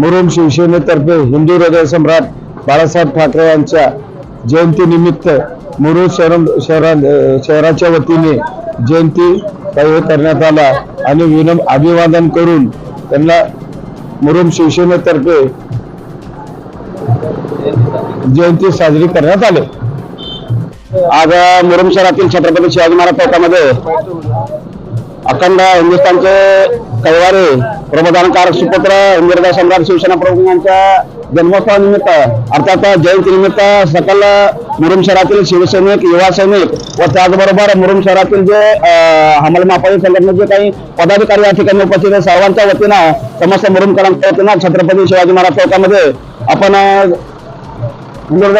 मुरुम शिवसेनेतर्फे हिंदू हृदय सम्राट बाळासाहेब ठाकरे यांच्या जयंतीनिमित्त मुरुम शहर शहरा शहराच्या वतीने जयंती हे करण्यात आला आणि विनम अभिवादन करून त्यांना मुरुम शिवसेनेतर्फे जयंती साजरी करण्यात आली. आज मुरुम शहरातील छत्रपती शिवाजी महाराज चौकामध्ये अखंड हिंदुस्थानचे कैवारे प्रबोधनकारक सुपुत्र इंदिरा सम्राट शिवसेना प्रमुख यांच्या जन्मोत्सवानिमित्त अर्थात जयंतीनिमित्त सकल मुरुम शहरातील शिवसैनिक युवा सैनिक व त्याचबरोबर मुरुम शहरातील जे अं, हमाल संघटनेचे काही पदाधिकारी या ठिकाणी उपस्थित आहेत सर्वांच्या वतीनं समस्त मुरुमकरांच्या वतीनं छत्रपती शिवाजी महाराज चौकामध्ये आपण अं,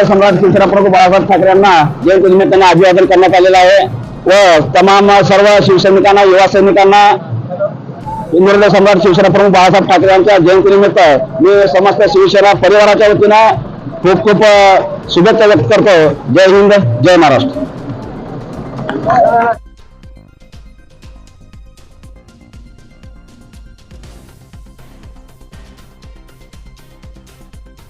सम्राट शिवसेना प्रमुख बाळासाहेब ठाकरे यांना जयंती निमित्ताने अभिवादन करण्यात आलेलं आहे. व तमाम सर्व शिवसैनिकांना युवा सैनिकांना हिंदुहृदय सम्राट शिवसेना प्रमुख बाळासाहेब ठाकरे यांच्या जयंतीनिमित्त मी समस्त शिवसेना परिवाराच्या वतीनं खूप खूप शुभेच्छा व्यक्त करतो. जय हिंद जय महाराष्ट्र.